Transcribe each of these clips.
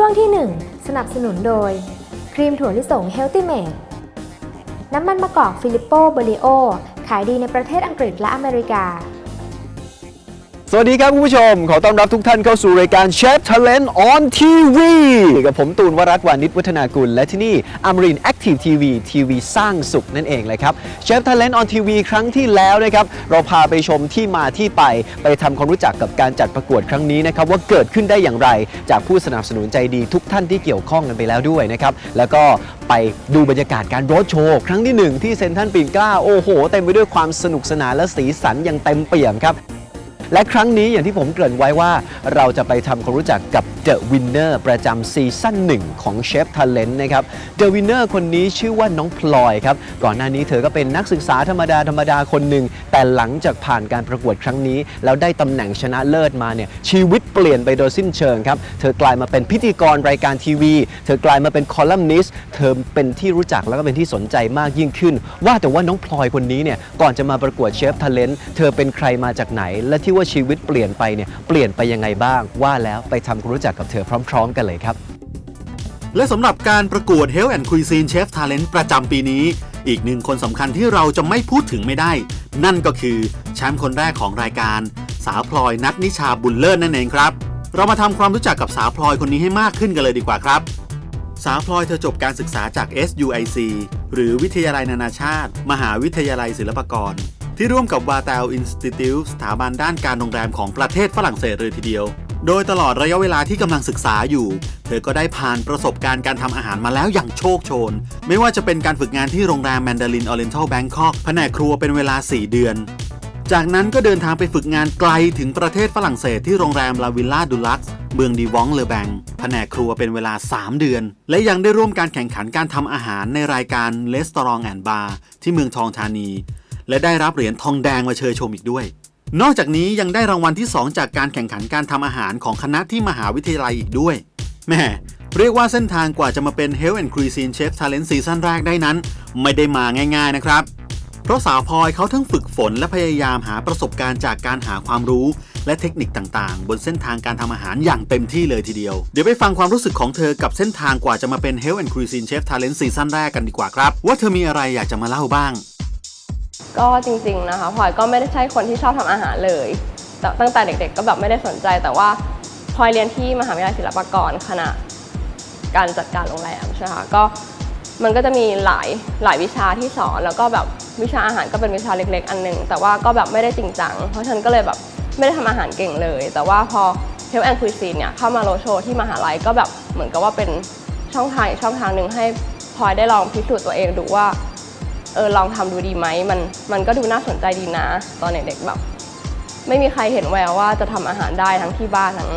ช่วงที่ 1 สนับสนุนโดย ครีมถั่วลิสงเฮลติเมดน้ำมันมะกอกฟิลิปโปเบริโอ ขายดีในประเทศอังกฤษและอเมริกา สวัสดีครับคุณผู้ชม ขอต้อนรับทุกท่านเข้าสู่รายการ Chef Talent on TV กับผมตูนวรัตน์วานิชวัฒนากุล และที่นี่อมริน Active TV ทีวีสร้างสุขนั่นเองเลยครับ Chef Talent on TV ครั้งที่แล้วนะครับ เราพาไปชมที่มาที่ไป ไปทำความรู้จักกับการจัดประกวดครั้งนี้นะครับ ว่าเกิดขึ้นได้อย่างไร จากผู้สนับสนุนใจดีทุกท่านที่เกี่ยวข้องกันไปแล้วด้วยนะครับแล้วก็ไปดูบรรยากาศการโรดโชว์ครั้งที่หนึ่งที่เซ็นทรัลปิ่นเกล้าโอ้โห เต็มไปด้วยความสนุกสนานและสีสันอย่างเต็มเปี่ยมครับ และครั้งนี้อย่างที่ผมเกริ่นไว้ว่าเราจะไปทำความรู้จักกับ The Winner ประจำซีซั่นหนึ่งของเชฟ Talent นะครับ The Winner คนนี้ชื่อว่าน้องพลอยครับ ก่อนหน้านี้เธอก็เป็นนักศึกษาธรรมดาธรรมดาคนหนึ่ง แต่หลังจากผ่านการประกวดครั้งนี้ แล้วได้ตำแหน่งชนะเลิศมาเนี่ยชีวิตเปลี่ยนไปโดยสิ้นเชิงครับ เธอกลายมาเป็นพิธีกรรายการทีวี เธอกลายมาเป็นคอลัมนิสต์เธอเป็นที่รู้จักแล้วก็เป็นที่สนใจมากยิ่งขึ้น ว่าแต่ว่าน้องพลอยคนนี้เนี่ยก่อนจะมาประกวดเชฟ Talent เธอเป็นใครมาจากไหนและที่ว่าชีวิตเปลี่ยนไปเนี่ยเปลี่ยนไปยังไงบ้าง ว่าแล้วไปทำความรู้จักกับเธอพร้อม ๆ กันเลยครับ และสำหรับการประกวด Health and Cuisine Chef Talent ประจำปีนี้ อีกหนึ่งคนสำคัญที่เราจะไม่พูดถึงไม่ได้ นั่นก็คือแชมป์คนแรกของรายการ สาวพลอยนัทนิชาบุญเลิศนั่นเองครับ เรามาทำความรู้จักกับสาวพลอยคนนี้ให้มากขึ้นกันเลยดีกว่าครับสาวพลอยเธอจบการศึกษาจาก SUIC หรือวิทยาลัยนานาชาติ มหาวิทยาลัยศิลปากร ที่ร่วมกับวาต e ลอินสติทิวสถาบันด้านการโรงแรมของประเทศฝรั่งเศสเลยทีเดียว โดยตลอดระยะเวลาที่กำลังศึกษาอยู่ เธอก็ได้ผ่านประสบการณ์การทำอาหารมาแล้วอย่างโชคโชน ไม่ว่าจะเป็นการฝึกงานที่โรงแรมแมนดารินออเรนทัลแบงคอกแผนกครัวเป็นเวลา 4 เดือน จากนั้นก็เดินทางไปฝึกงานไกลถึงประเทศฝรั่งเศสที่โรงแรมลาวิลล่าดูลักซ์เมืองดีวองเลอแบงแผนกครัวเป็นเวลา 3 เดือน และยังได้ร่วมการแข่งขันการทำอาหารในรายการเลสตอรองแอนบาร์ที่เมืองทองธานี และได้รับเหรียญทองแดงมาเชยชมอีกด้วย นอกจากนี้ยังได้รางวัลที่ 2 จากการแข่งขันการทำอาหารของคณะที่มหาวิทยาลัยอีกด้วยแม่เรียกว่าเส้นทางกว่าจะมาเป็น Health and Cuisine Chef Talent ซีซั่นแรกได้นั้น ไม่ได้มาง่ายๆนะครับ เพราะสาวพลอยเขาทั้งฝึกฝนและพยายามหาประสบการณ์จากการหาความรู้ และเทคนิคต่างๆ บนเส้นทางการทำอาหารอย่างเต็มที่เลยทีเดียว เดี๋ยวไปฟังความรู้สึกของเธอกับเส้นทางกว่าจะมาเป็น Health and Cuisine Chef Talent ซีซั่นแรกกันดีกว่าครับ ว่าเธอมีอะไรอยากจะมาเล่าบ้าง ก็จริง ๆ นะคะพลอยก็ไม่ได้ใช่คนที่ชอบทำอาหารเลยต,ตั้งแต่เด็ก ๆ ก็แบบไม่ได้สนใจ แต่ว่าพลอยเรียนที่มหาวิทยาลัยศิลปากรคณะการจัดการโรงแรมใช่ไหมคะก็มันก็จะมีหลายหลายวิชาที่สอน แล้วก็แบบวิชาอาหารก็เป็นวิชาเล็ก ๆ อันหนึงแต่ว่าก็แบบไม่ได้จริงจังเพราะฉันก็เลยแบบไม่ได้ทำอาหารเก่งเลย แต่ว่าพอ Health and Cuisine เนี่ยเข้ามาโรโชที่มหาลัยก็แบบเหมือนกับว่าเป็นช่องทางอีกช่องทางหนึ่งให้พลอยได้ลองพิสูจน์ตัวเองดูว่า เออลองทำดูดีไหมมันมันก็ดูน่าสนใจดีนะ ตอนเด็กๆแบบ ไม่มีใครเห็นแววว่าจะทำอาหารได้ทั้งที่บ้านทั้ง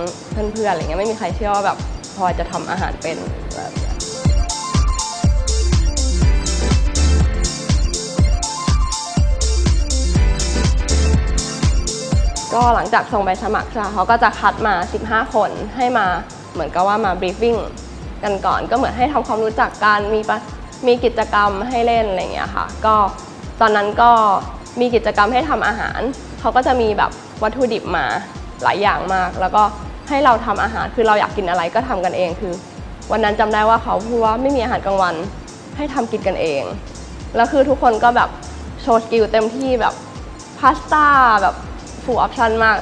เพื่อนๆอะไรเงี้ยไม่มีใครเชื่อว่าแบบพอจะทำอาหารเป็นแบบก็หลังจากส่งใบสมัครใช่ไหมเขาก็จะคัดมา 15 คนให้มาเหมือนกับว่ามาบรีฟิ้งกันก่อนก็เหมือนให้ทำความรู้จักกันมีปะ มีกิจกรรมให้เล่นอะไรอย่างเงี้ยค่ะ ก็ตอนนั้นก็มีกิจกรรมให้ทำอาหาร เขาก็จะมีแบบวัตถุดิบมาหลายอย่างมาก แล้วก็ให้เราทำอาหารคือเราอยากกินอะไรก็ทำกันเองคือ วันนั้นจำได้ว่าเขาพูดว่าไม่มีอาหารกลางวันให้ทำกินกันเอง แล้วคือทุกคนก็แบบโชว์สกิลเต็มที่แบบพาสต้าแบบฟูลออปชันมาก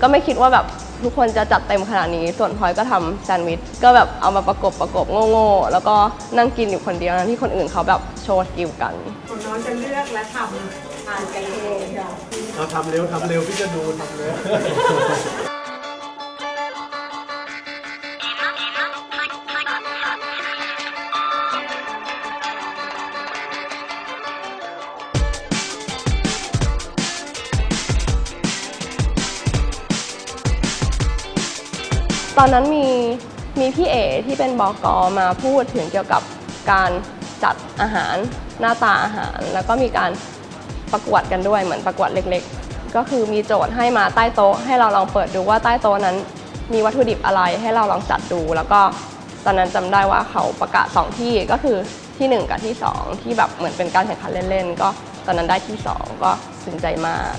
ก็ไม่คิดว่าแบบ ทุกคนจะจัดเต็มขนาดนี้ ส่วนพลอยก็ทำแซนด์วิช ก็แบบเอามาประกบประกบโง่ๆ แล้วก็นั่งกินอยู่คนเดียวนะที่คนอื่นเขาแบบโชว์สกิลกัน ของน้องจะเลือกและทำทานกันเองค่ะ เราทำเร็วทำเร็วพี่จะดูทำเร็ว ตอนนั้นมีมีพี่เอที่เป็นบอกอมาพูดถึงเกี่ยวกับการจัดอาหารหน้าตาอาหาร แล้วก็มีการประกวดกันด้วยเหมือนประกวดเล็กๆ ก็คือมีโจทย์ให้มาใต้โต๊ะ ให้เราลองเปิดดูว่าใต้โต๊ะนั้น มีวัตถุดิบอะไรให้เราลองจัดดู แล้วก็ตอนนั้นจำได้ว่าเขาประกาศสองที่ก็คือที่ 1 กับที่ 2 ที่แบบเหมือนเป็นการแข่งขันเล่นๆก็ตอนนั้นได้ที่ 2 ก็ซึ้งใจมาก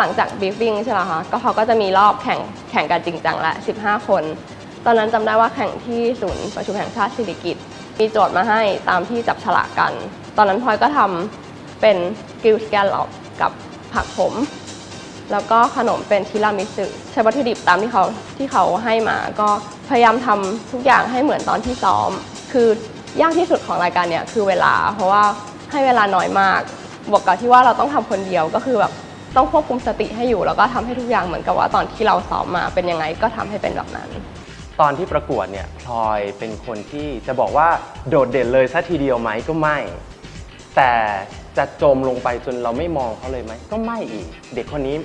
หลังจากบีฟ i ิ g ใช่ไหมคะก็เขาก็จะมีรอบแข่งแข่งกันจริงจังละ 15 คน ตอนนั้นจำได้ว่าแข่งที่ศูนย์ประชุมแห่งชาติสิริกิติ์มีโจทย์มาให้ตามที่จับฉลากกัน ตอนนั้นพลอยก็ทำเป็นกิลสแกนลอปกับผักผม แล้วก็ขนมเป็นทีรามิสุใช้วัตถุดิบตามที่เขาที่เขาให้มา ก็พยายามทำทุกอย่างให้เหมือนตอนที่ซ้อม คือยากที่สุดของรายการเนี่ยคือเวลา เพราะว่าให้เวลาน้อยมาก บวกกับที่ว่าเราต้องทำคนเดียวก็คือแบบ ต้องควบคุมสติให้อยู่ แล้วก็ทำให้ทุกอย่างเหมือนกับว่าตอนที่เราซ้อมมาเป็นยังไงก็ทำให้เป็นแบบนั้น ตอนที่ประกวดเนี่ยพลอยเป็นคนที่จะบอกว่าโดดเด่นเลยซะทีเดียวไหมก็ไม่ แต่จะจมลงไปจนเราไม่มองเขาเลยไหมก็ไม่อีก เด็กคนนี้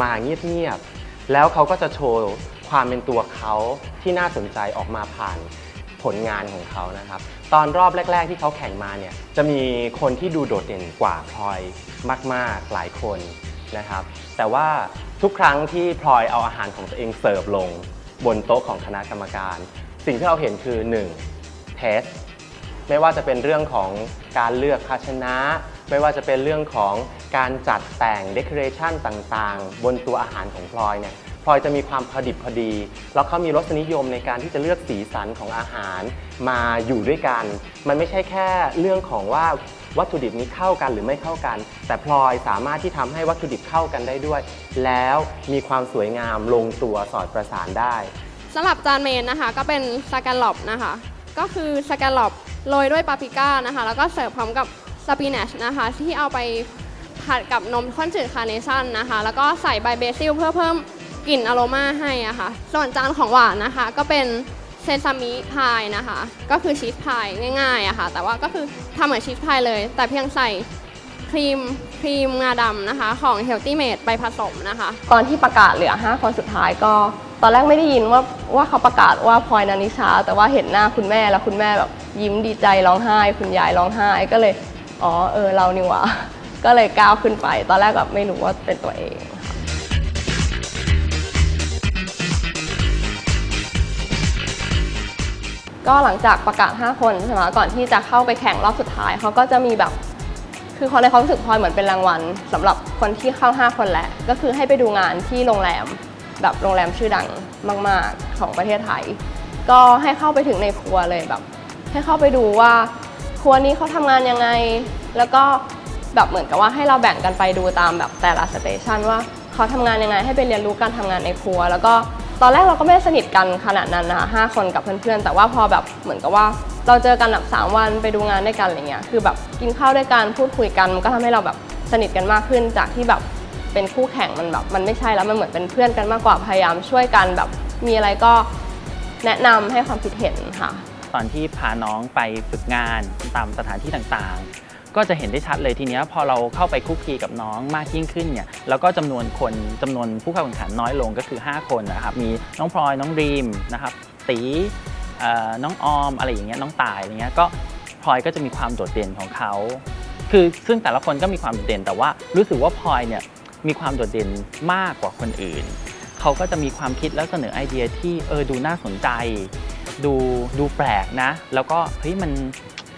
มาเงียบๆแล้วเขาก็จะโชว์ความเป็นตัวเขาที่น่าสนใจออกมาผ่านผลงานของเขานะครับ ตอนรอบแรก ๆ ที่เขาแข่งมาเนี่ยจะมีคนที่ดูโดดเด่นกว่าพลอยมาก ๆ หลายคน นะครับ แต่ว่าทุกครั้งที่พลอยเอาอาหารของตัวเองเสิร์ฟลง บนโต๊ะของคณะกรรมการ สิ่งที่เราเห็นคือ 1. เทสไม่ว่าจะเป็นเรื่องของการเลือกภาชนะ ไม่ว่าจะเป็นเรื่องของการจัดแต่งเดคอเรชันต่างๆ บนตัวอาหารของพลอยเนี่ยพลอยจะมีความพอดิบพอดี แล้วเขามีรสนิยมในการที่จะเลือกสีสันของอาหารมาอยู่ด้วยกัน มันไม่ใช่แค่เรื่องของว่า วัตถุดิบนี้เข้ากันหรือไม่เข้ากัน แต่พลอยสามารถที่ทำให้วัตถุดิบเข้ากันได้ด้วย แล้วมีความสวยงามลงตัวสอดประสานได้ สำหรับจานเมนนะคะ ก็เป็นสแกลลอปนะคะ ก็คือสแกลลอปโรยด้วยปาปริก้านะคะ แล้วก็เสิร์ฟพร้อมกับสปินัชนะคะ ที่เอาไปผัดกับนมข้นจืดคาร์เนชั่นนะคะ แล้วก็ใส่ใบเบซิลเพื่อเพิ่มกลิ่นอโรมาให้อะคะ่ะส่วนจานของหวานนะคะ ก็เป็น เซซามิพายนะคะ ก็คือชีสพายง่ายๆอะค่ะ แต่ว่าก็คือทำเหมือนชีสพายเลย แต่เพียงใส่ครีมครีมงาดำนะคะ ของ Healthy Made ไปผสมนะคะ ตอนที่ประกาศเหลือ 5 คนสุดท้ายก็ ตอนแรกไม่ได้ยินว่าว่าเขาประกาศว่าพลอยนานิชา แต่ว่าเห็นหน้าคุณแม่แล้วคุณแม่แบบยิ้มดีใจร้องไห้ คุณยายร้องไห้ก็เลย อ๋อเออเรานี่หว่า ก็เลยก้าวขึ้นไป ตอนแรกแบบไม่รู้ว่าเป็นตัวเอง ก็หลังจากประกาศ 5 คนใช่ไหมก่อนที่จะเข้าไปแข่งรอบสุดท้ายเขาก็จะมีแบบคือเขาในความรู้สึกพลอยเหมือนเป็นรางวัลสำหรับคนที่เข้า 5 คนแหละ ก็คือให้ไปดูงานที่โรงแรมแบบโรงแรมชื่อดังมาก ๆ ของประเทศไทย ก็ให้เข้าไปถึงในครัวเลยแบบ ให้เข้าไปดูว่าครัวนี้เขาทำงานยังไง แล้วก็แบบเหมือนกับว่าให้เราแบ่งกันไปดูตามแบบแต่ละสเตชันว่าเขาทำงานยังไงให้ไปเรียนรู้การทำงานในครัว แล้วก็ ตอนแรกเราก็ไม่ได้สนิทกันขนาดนั้นนะคะห้าคนกับเพื่อนๆ แต่ว่าพอแบบเหมือนกับว่าเราเจอกันแบบสามวันไปดูงานด้วยกันอะไรเงี้ยคือแบบกินข้าวด้วยกันพูดคุยกันมันก็ทำให้เราแบบสนิทกันมากขึ้นจากที่แบบเป็นคู่แข่งมันแบบมันไม่ใช่แล้วมันเหมือนเป็นเพื่อนกันมากกว่าพยายามช่วยกันแบบมีอะไรก็แนะนำให้ความคิดเห็นค่ะ ตอนที่พาน้องไปฝึกงานตามสถานที่ต่างๆ ก็จะเห็นได้ชัดเลยทีเนี้ยพอเราเข้าไปคุกคีกับน้องมากยิ่งขึ้นเนี่ยแล้วก็จำนวนคนจำนวนผู้เข้าแข่งขันน้อยลงก็คือ 5 คนนะครับมีน้องพลอยน้องรีมนะครับตีน้องออมอะไรอย่างเงี้ยน้องตายอะไรเงี้ยก็พลอยก็จะมีความโดดเด่นของเขาคือซึ่งแต่ละคนก็มีความโดดเด่น แต่ว่ารู้สึกว่าพลอยเนี่ยมีความโดดเด่นมากกว่าคนอื่น เขาก็จะมีความคิดแล้วเสนอไอเดียที่เออดูน่าสนใจ ดูดูแปลกนะ แล้วก็เฮ้ยมัน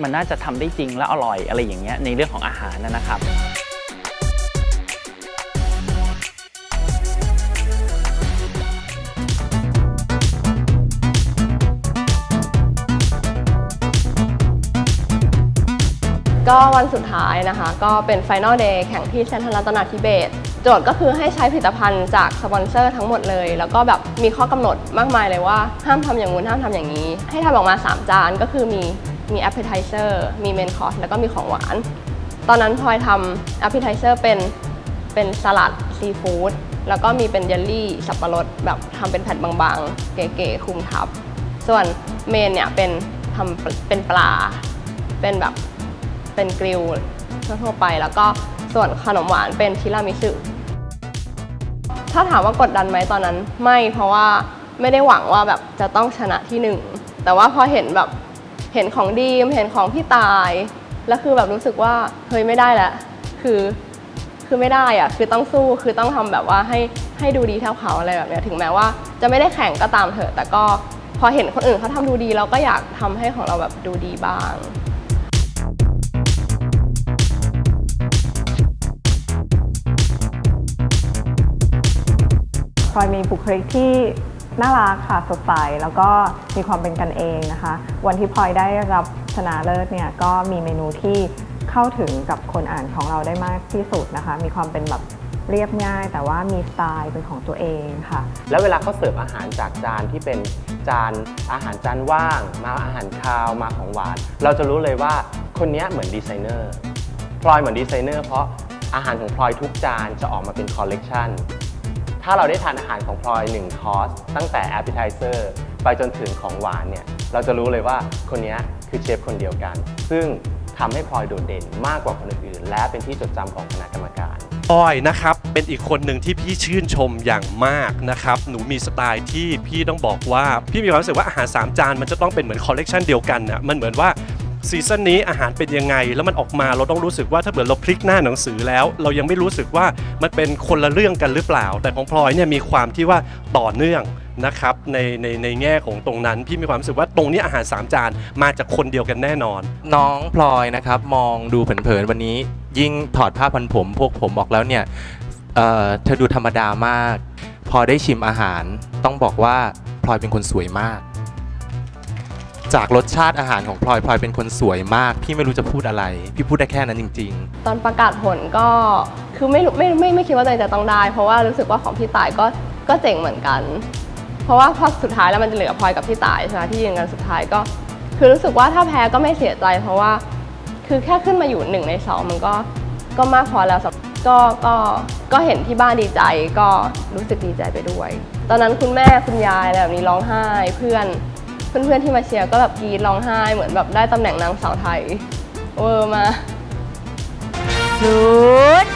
มันน่าจะทำได้จริงและอร่อยอะไรอย่างเงี้ยในเรื่องของอาหารนะครับก็วันสุดท้ายนะคะ ก็เป็น Final Day แข่งที่เซนทรัลรัตนาธิเบศโจทย์ก็คือให้ใช้ผลิตภัณฑ์จากสปอนเซอร์ทั้งหมดเลย แล้วก็แบบมีข้อกำหนดมากมายเลยว่าห้ามทำอย่างงู้นห้ามทำอย่างนี้ ให้ทำออกมา 3 จานก็คือมี มี appetizer มี main course แล้วก็มีของหวาน ตอนนั้นพลอยทำ appetizer เป็นเป็นสลัดซีฟู้ดแล้วก็มีเป็นเยลลี่สับปะรดแบบทำเป็นแผ่นบางๆ เก๋ๆคุมทับ ส่วนเมนเนี่ยเป็นทำเป็นปลา เป็นแบบเป็นกริลทั่วๆไป แล้วก็ส่วนขนมหวานเป็นทิรามิสุถ้าถามว่ากดดันไหมตอนนั้นไม่เพราะว่าไม่ได้หวังว่าแบบจะต้องชนะที่หนึ่งแต่ว่าพอเห็นแบบ เห็นของดีม เห็นของพี่ตาย แล้วคือแบบรู้สึกว่าเฮ้ยไม่ได้แล้วคือคือไม่ได้อะคือต้องสู้คือต้องทำแบบว่าให้ให้ดูดีเท่าเขาอะไรแบบเนี้ยถึงแม้ว่าจะไม่ได้แข่งก็ตามเถอะแต่ก็พอเห็นคนอื่นเขาทำดูดีเราก็อยากทำให้ของเราแบบดูดีบ้างพลอยมีบุคลิกที่ น่ารักค่ะสดใสแล้วก็มีความเป็นกันเองนะคะ วันที่พลอยได้รับชนะเลิศเนี่ยก็มีเมนูที่เข้าถึงกับคนอ่านของเราได้มากที่สุดนะคะ มีความเป็นแบบเรียบง่าย แต่ว่ามีสไตล์เป็นของตัวเองค่ะ แล้วเวลาเขาเสิร์ฟอาหารจากจานที่เป็นจานอาหารจานว่าง มาอาหารคาวมาของหวาน เราจะรู้เลยว่าคนนี้เหมือนดีไซเนอร์พลอยเหมือนดีไซเนอร์เพราะอาหารของพลอยทุกจานจะออกมาเป็นคอลเลกชัน ถ้าเราได้ทานอาหารของพลอย1คอร์สตั้งแต่ appetizer ไปจนถึงของหวานเนี่ย เราจะรู้เลยว่าคนนี้คือเชฟคนเดียวกัน ซึ่งทำให้พลอยโดดเด่นมากกว่าคนอื่นๆ และเป็นที่จดจำของคณะกรรมการ พลอยนะครับ เป็นอีกคนหนึ่งที่พี่ชื่นชมอย่างมากนะครับ หนูมีสไตล์ที่พี่ต้องบอกว่า พี่มีความรู้สึกว่าอาหาร 3 จานมันจะต้องเป็นเหมือนคอลเลกชันเดียวกันนะมันเหมือนว่า ซีซั่นนี้อาหารเป็นยังไง แล้วมันออกมาเราต้องรู้สึกว่าถ้าเกิดเราพลิกหน้าหนังสือแล้ว เรายังไม่รู้สึกว่ามันเป็นคนละเรื่องกันหรือเปล่า แต่ของพลอยเนี่ยมีความที่ว่าต่อเนื่องนะครับในในในแง่ของตรงนั้นพี่มีความรู้สึกว่าตรงนี้อาหาร 3 จานมาจากคนเดียวกันแน่นอน น้องพลอยนะครับมองดูเผินๆวันนี้ ยิ่งถอดผ้าพันผม พวกผมบอกแล้วเนี่ยเอ่อเธอดูธรรมดามาก พอได้ชิมอาหารต้องบอกว่าพลอยเป็นคนสวยมาก จากรสชาติอาหารของพลอยพลอยเป็นคนสวยมาก พี่ไม่รู้จะพูดอะไร พี่พูดได้แค่นั้นจริงๆตอนประกาศผลก็คือไม่รู้ไม่ไม่ไม่คิดว่าตัวเองจะต้องได้ เพราะว่ารู้สึกว่าของพี่ตายก็ก็เจ๋งเหมือนกัน เพราะว่าพอสุดท้ายแล้วมันจะเหลือพลอยกับพี่ตายใช่ไหมที่ยืนกันสุดท้ายก็ คือรู้สึกว่าถ้าแพ้ก็ไม่เสียใจ เพราะว่าคือแค่ขึ้นมาอยู่หนึ่งในสองมันก็ก็มากพอแล้วสำก็ก็ก็เห็นที่บ้านดีใจก็รู้สึกดีใจไปด้วย ตอนนั้นคุณแม่คุณยายอะไรแบบนี้ร้องไห้เพื่อน เพื่อนๆที่มาเชียร์ก็แบบกรีดร้องไห้เหมือนแบบได้ตำแหน่งนางสาวไทย เวอร์มากศูนย์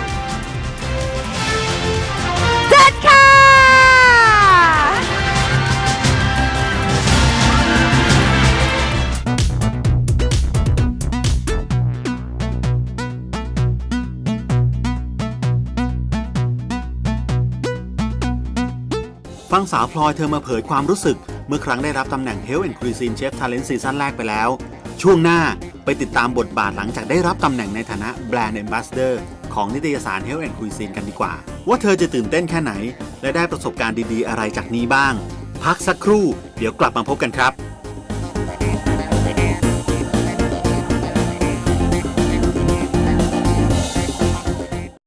เจ็ดค่ะ ฟังสาวพลอยเธอมาเผยความรู้สึก เมื่อครั้งได้รับตำแหน่ง Health and Cuisine Chef Talent ซีซั่นแรกไปแล้ว ช่วงหน้าไปติดตามบทบาทหลังจากได้รับตำแหน่งในฐานะ Brand Ambassador ของนิตยสาร Health and Cuisine กันดีกว่า ว่าเธอจะตื่นเต้นแค่ไหน และได้ประสบการณ์ดีๆ อะไรจากนี้บ้าง พักสักครู่ เดี๋ยวกลับมาพบกันครับ